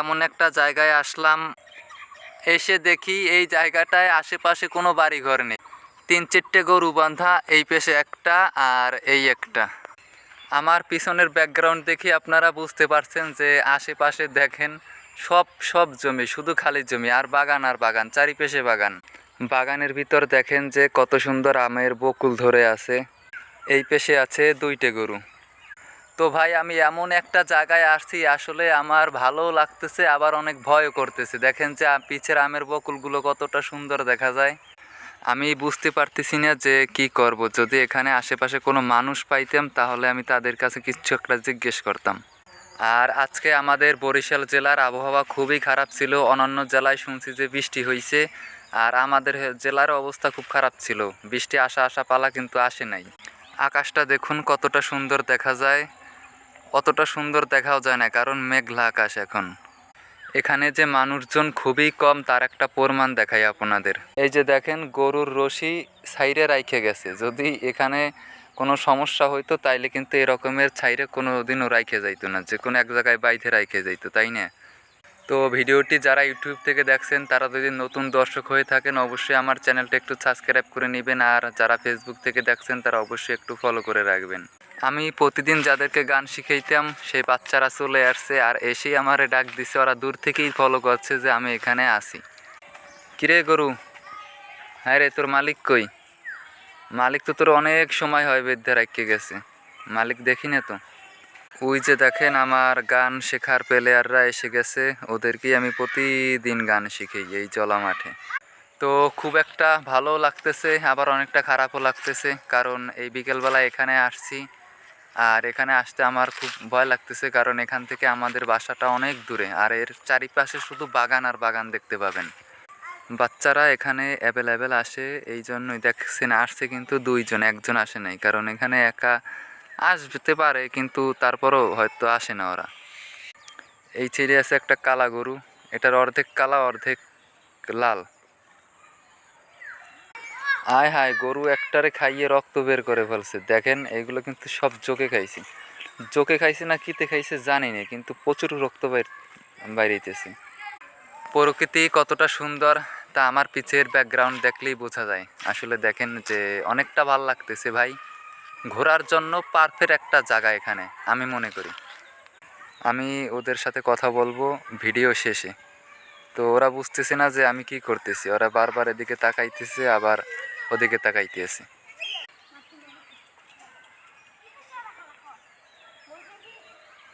এমন একটা জায়গায় আসলাম, এসে দেখি এই জায়গাটায় আশেপাশে কোনো বাড়িঘর নেই। তিন চারটে গরু বাঁধা, এই পেশে একটা আর এই একটা। আমার পিছনের ব্যাকগ্রাউন্ড দেখি আপনারা বুঝতে পারছেন যে আশেপাশে দেখেন সব সব জমি, শুধু খালি জমি, আর বাগান আর বাগান, চারিপাশে বাগান। বাগানের ভিতর দেখেন যে কত সুন্দর আমের বকুল ধরে আছে। এই পেশে আছে দুইটে গরু। তো ভাই, আমি এমন একটা জায়গায় আসছি, আসলে আমার ভালো লাগতেছে, আবার অনেক ভয়ও করতেছে। দেখেন যে পিছের আমের বকুলগুলো কতটা সুন্দর দেখা যায়। আমি বুঝতে পারতেছি না যে, কি করব? যদি এখানে আশেপাশে কোনো মানুষ পাইতাম, তাহলে আমি তাদের কাছে কিছু একটা জিজ্ঞেস করতাম। আর আজকে আমাদের বরিশাল জেলার আবহাওয়া খুবই খারাপ ছিল, অন্যান্য জেলায় শুনছি যে বৃষ্টি হয়েছে আর আমাদের জেলার অবস্থা খুব খারাপ ছিল। বৃষ্টি আসা আসা পালা কিন্তু আসে নাই। আকাশটা দেখুন কতটা সুন্দর দেখা যায়। অতটা সুন্দর দেখাও যায় না, কারণ মেঘলা আকাশ এখন। এখানে যে মানুষজন খুবই কম, তার একটা প্রমাণ দেখাই আপনাদের। এই যে দেখেন, গরুর রশি সাইডে রাইখে গেছে। যদি এখানে কোনো সমস্যা হইতো, তাইলে কিন্তু এরকমের ছাইরে কোনো দিনও রাইখে যাইতো না। যে কোনো এক জায়গায় বাইধে রাইখে যাইতো, তাই না? তো ভিডিওটি যারা ইউটিউব থেকে দেখছেন, তারা যদি নতুন দর্শক হয়ে থাকেন, অবশ্যই আমার চ্যানেলটা একটু সাবস্ক্রাইব করে নেবেন। আর যারা ফেসবুক থেকে দেখছেন, তারা অবশ্যই একটু ফলো করে রাখবেন। আমি প্রতিদিন যাদেরকে গান শিখাইতাম, সেই বাচ্চারা চলে আসছে আর এসেই আমারে ডাক দিছে, ওরা দূর থেকেই ফলো করছে যে আমি এখানে আসি কিরে গরু? হ্যাঁ রে, তোর মালিক কই? মালিক তো তোর অনেক সময় হয় বেদ্ধে রাখিয়ে গেছে। মালিক দেখি না তো। ওই যে দেখেন আমার গান শেখার প্লেয়াররা এসে গেছে, ওদেরকেই আমি প্রতিদিন গান শিখি এই জলা মাঠে। তো খুব একটা ভালো লাগতেছে, আবার অনেকটা খারাপও লাগতেছে, কারণ এই বিকেলবেলা এখানে আসছি। আর এখানে আসতে আমার খুব ভয় লাগতেছে কারণ এখান থেকে আমাদের বাসাটা অনেক দূরে। আর এর চারিপাশে শুধু বাগান আর বাগান দেখতে পাবেন। বাচ্চারা এখানে অ্যাভেলেবেল আসে, এই জন্যই দেখছেন, আসছে কিন্তু দুইজন, একজন আসে নাই। কারণ এখানে একা আসতে পারে, কিন্তু তারপরও হয়তো আসে না ওরা। এই ছেড়ে আছে একটা কালা গরু, এটার অর্ধেক কালা, অর্ধেক লাল। আয় হায়, গরু একটারে খাইয়ে রক্ত বের করে ফেলছে। দেখেন, এগুলো কিন্তু সব জোকে খাইছে। জোকে খাইছে না কিতে খাইছে জানি না, কিন্তু প্রচুর রক্ত বাইরেতেছে। প্রকৃতি কতটা সুন্দর, তা আমার পিছের ব্যাকগ্রাউন্ড দেখলেই বোঝা যায়। আসলে দেখেন যে, অনেকটা ভালো লাগতেছে ভাই। ঘোরার জন্য পারফেক্ট একটা জায়গা এখানে, আমি মনে করি। আমি ওদের সাথে কথা বলব ভিডিও শেষে। তো ওরা বুঝতেছে না যে আমি কি করতেছি। ওরা বারবার এদিকে তাকাইতেছে, আবার ওদিকে তাকাইতেছে।